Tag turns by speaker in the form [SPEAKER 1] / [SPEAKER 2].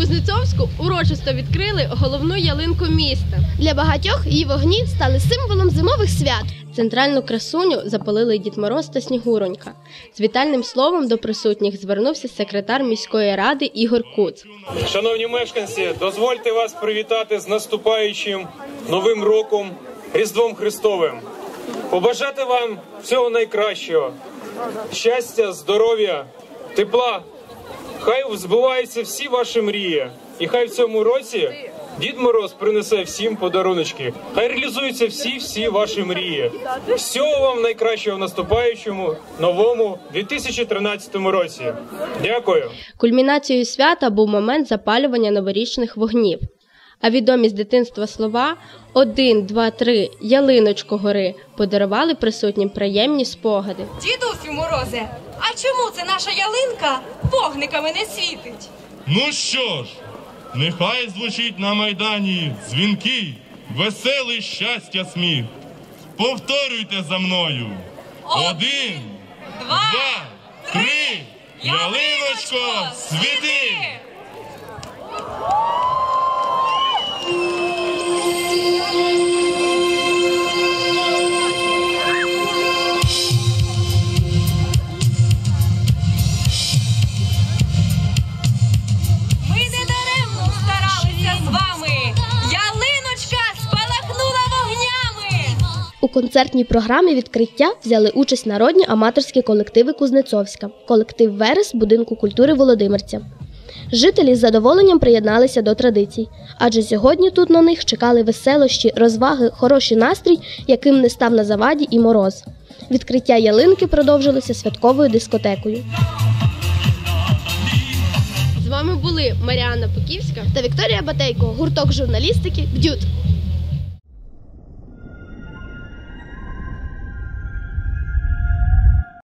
[SPEAKER 1] Кузнецовську урочисто відкрили головну ялинку міста.
[SPEAKER 2] Для багатьох її вогні стали символом зимових свят.
[SPEAKER 1] Центральну красуню запалили Дід Мороз та Снігуронька. З вітальним словом до присутніх звернувся секретар міської ради Ігор Куц.
[SPEAKER 3] Шановні мешканці, дозвольте вас привітати з наступаючим новим роком Різдвом Христовим. Побажати вам всього найкращого, щастя, здоров'я, тепла. Хай збуваються всі ваші мрії, і хай в цьому році Дід Мороз принесе всім подаруночки. Хай реалізуються всі всі ваші мрії. Всього вам найкращого в наступаючому новому 2013 році. Дякую.
[SPEAKER 1] Кульмінацією свята був момент запалювання новорічних вогнів. А відомі з дитинства слова один, два, три, ялиночко гори подарували присутнім приємні спогади.
[SPEAKER 4] Дідусю морозе, а чому це наша ялинка вогниками не світить?
[SPEAKER 5] Ну що ж, нехай звучить на майдані дзвінки, веселий щастя сміх. Повторюйте за мною. Один,
[SPEAKER 4] Два,
[SPEAKER 5] два, три, ялиночко, світи!
[SPEAKER 2] У концертній програмі відкриття взяли участь народні аматорські колективи Кузнецовська, колектив Верес будинку культури Володимирця. Жителі з задоволенням приєдналися до традицій, адже сьогодні тут на них чекали веселощі, розваги, хороший настрій, яким не став на заваді і мороз. Відкриття ялинки продовжилося святковою дискотекою.
[SPEAKER 1] З вами були Маріанна Поківська
[SPEAKER 2] Та Вікторія Батейко, гурток журналістики «Бдют».